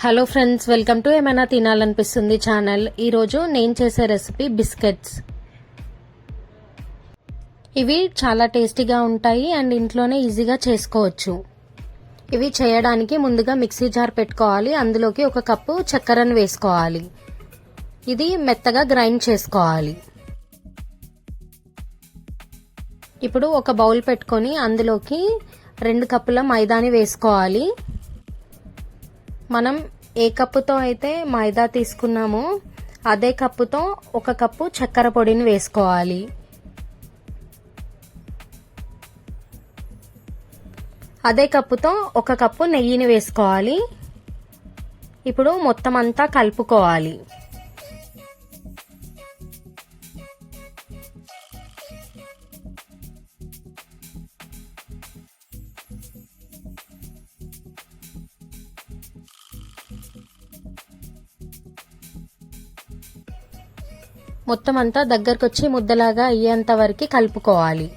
Hello friends welcome to ఏమైనా తినాలనిపిస్తుంది channel ఈరోజు నేను చేసే రెసిపీ బిస్కెట్స్ ఇవి చాలా టేస్టీగా ఉంటాయి అండ్ ఇంట్లోనే ఈజీగా చేసుకోవచ్చు. ఇవి చేయడానికి ముందుగా మిక్సీ జార్ పెట్టుకోవాలి. అందులోకి ఒక కప్పు చక్కెరను వేసుకోవాలి. ఇది మెత్తగా గ్రైండ్ చేసుకోవాలి. ఇప్పుడు ఒక బౌల్ పెట్టుకొని అందులోకి రెండు కప్పుల మైదాని వేసుకోవాలి. మనం ఏ కప్పుతో అయితే మైదా తీసుకున్నామో అదే కప్పుతో ఒక కప్పు చక్కెర పొడిని వేసుకోవాలి. అదే కప్పుతో ఒక కప్పు నెయ్యిని వేసుకోవాలి. ఇప్పుడు మొత్తం అంతా కలుపుకోవాలి. మొత్తం అంతా దగ్గరకు వచ్చి ముద్దలాగా అయ్యేంత వరకు కలుపుకోవాలి.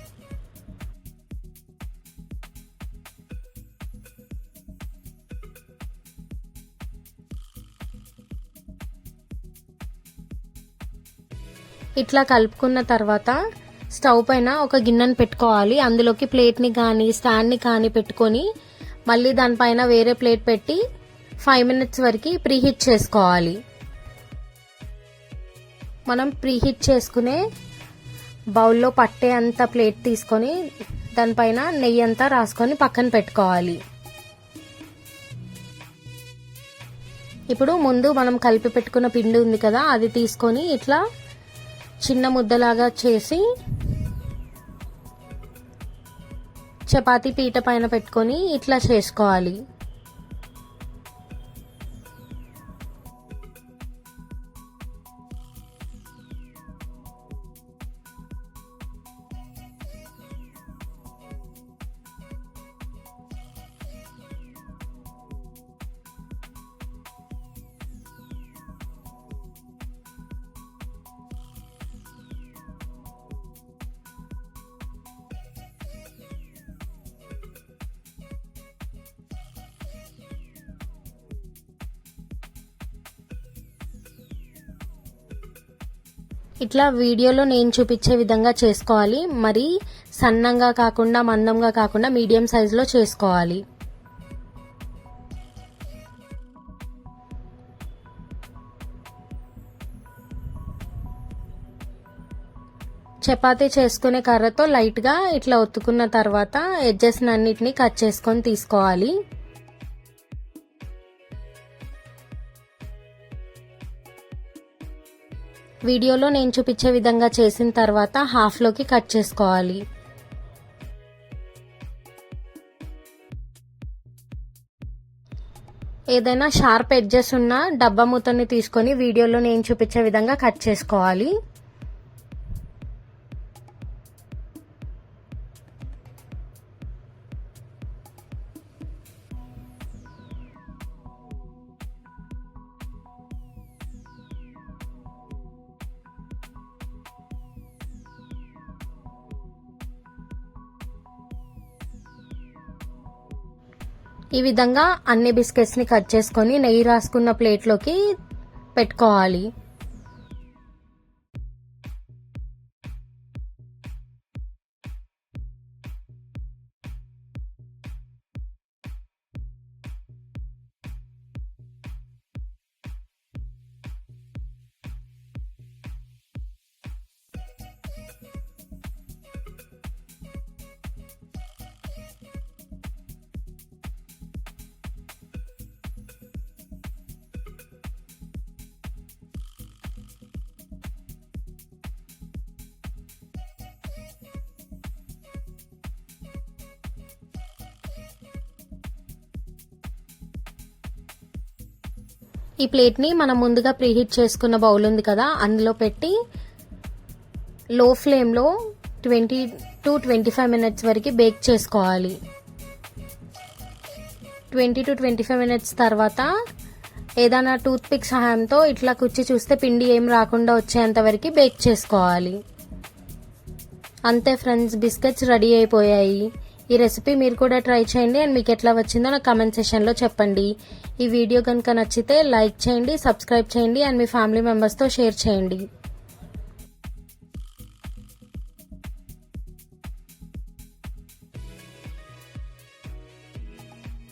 ఇట్లా కలుపుకున్న తర్వాత స్టవ్ పైన ఒక గిన్నెను పెట్టుకోవాలి. అందులోకి ప్లేట్ని కానీ స్టాండ్ని కానీ పెట్టుకొని మళ్ళీ దానిపైన వేరే ప్లేట్ పెట్టి ఫైవ్ మినిట్స్ వరకు ప్రీహీట్ చేసుకోవాలి. మనం ప్రీహీట్ చేసుకునే బౌల్లో పట్టే అంత ప్లేట్ తీసుకొని దానిపైన నెయ్యి అంతా రాసుకొని పక్కన పెట్టుకోవాలి. ఇప్పుడు ముందు మనం కలిపి పెట్టుకున్న పిండి ఉంది కదా అది తీసుకొని ఇట్లా చిన్న ముద్దలాగా చేసి చపాతీ పీట పైన పెట్టుకొని ఇట్లా చేసుకోవాలి. ఇట్లా వీడియోలో నేను చూపించే విధంగా చేసుకోవాలి. మరి సన్నంగా కాకుండా మందంగా కాకుండా మీడియం సైజులో చేసుకోవాలి. చపాతీ చేసుకునే కర్రతో లైట్గా ఇట్లా ఒత్తుకున్న తర్వాత ఎడ్జెస్ అన్నిటిని కట్ చేసుకొని తీసుకోవాలి. వీడియోలో నేను చూపించే విధంగా చేసిన తర్వాత హాఫ్లోకి కట్ చేసుకోవాలి. ఏదైనా షార్ప్ ఎడ్జెస్ ఉన్న డబ్బా మూతని తీసుకొని వీడియోలో నేను చూపించే విధంగా కట్ చేసుకోవాలి. ఈ విధంగా అన్ని బిస్కెట్స్ని కట్ చేసుకొని నెయ్యి రాసుకున్న ప్లేట్లోకి పెట్టుకోవాలి. ఈ ప్లేట్ని మనం ముందుగా ప్రీహీట్ చేసుకున్న బౌల్ ఉంది కదా అందులో పెట్టి లో ఫ్లేమ్లో twenty to twenty five minutes వరకు బేక్ చేసుకోవాలి. Twenty to twenty five minutes తర్వాత ఏదైనా టూత్ పిక్ సహాయంతో ఇట్లా కుచ్చి చూస్తే పిండి ఏం రాకుండా వచ్చేంత వరకు బేక్ చేసుకోవాలి. అంతే ఫ్రెండ్స్ బిస్కెట్స్ రెడీ అయిపోయాయి. ఈ రెసిపీ మీరు కూడా ట్రై చేయండి అండ్ మీకు ఎట్లా వచ్చిందో నాకు కమెంట్ సెషన్లో చెప్పండి. ఈ వీడియో కనుక నచ్చితే లైక్ చేయండి సబ్స్క్రైబ్ చేయండి అండ్ మీ ఫ్యామిలీ మెంబర్స్తో షేర్ చేయండి.